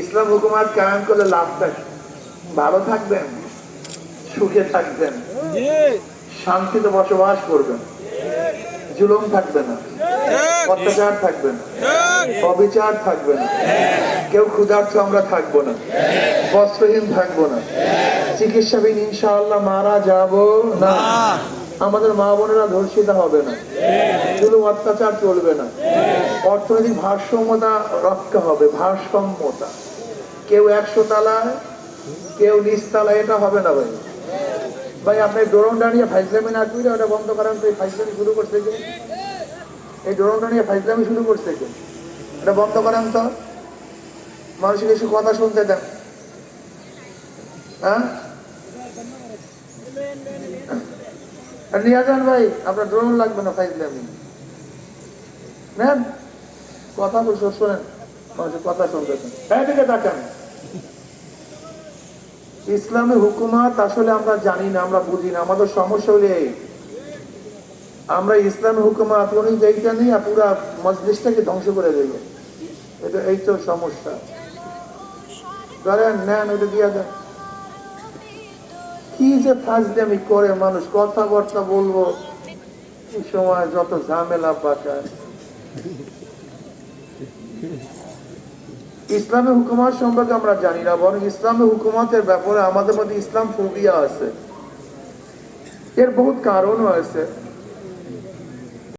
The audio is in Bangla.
ইসলাম হুকুমাত কায়েম করলে লাভটা কি? ভালো থাকবেন, সুখে থাকবেন, শান্তিতে বসবাস করবেন, জুলুম থাকবে না, অত্যাচার থাকবে না, অবিচার থাকবে না, কেউ ক্ষুধার্থ আমরা থাকব না, বস্ত্রহীন থাকব না, চিকিৎসাবিহীন ইনশাআল্লাহ মারা যাব না আমাদের মা বোনেরা ধর্ষিত হবে না। জুলুম অত্যাচার চলবে না। অর্থনৈতিক ভারসাম্যতা রক্ষা হবে, ভারসাম্যতা। কেউ একশো তালায়, কেউ নিচ তালায়, এটা হবে না ভাই। ভাই, আপনি ড্রোন দাঁড়িয়ে ফাইজলামি না করে ওটা বন্ধ করেন তো এই ফাইজলামি শুরু করছে কে? এই ড্রোন দাঁড়িয়ে ফাইজলামি শুরু করছে কে? এটা বন্ধ করেন তো। মানুষের কিছু কথা শুনতে দেন। হ্যাঁ? আর নিয়ে ভাই আপনার ড্রোন লাগবে না ফাইজলামি নেন। কথা বলছো শোনেন। মানুষের কথা শুনতে দেন হ্যাঁ দিকে তাকান। ইসলামী হুকুমাত আসলে আমরা জানি না আমরা বুঝি না আমাদের সমস্যা হলে এই। আমরা ইসলামী হুকুমাত অনুযায়ীটা নিয়ে পুরা মজলিসটাকে ধ্বংস করে দেবে। এটা এই তো সমস্যা। ধরেন নেন ওটা দিয়া দেন। কি যে ফাজদামি করে মানুষ, কথাবার্তা বলব, এই সময় যত ঝামেলা পাকায়। ইসলামী হুকুমত সম্পর্কে আমরা জানি না, বরং ইসলামী হুকুমতের ব্যাপারে আমাদের মধ্যে ইসলাম ফোবিয়া আছে। এর বহুত কারণও আছে।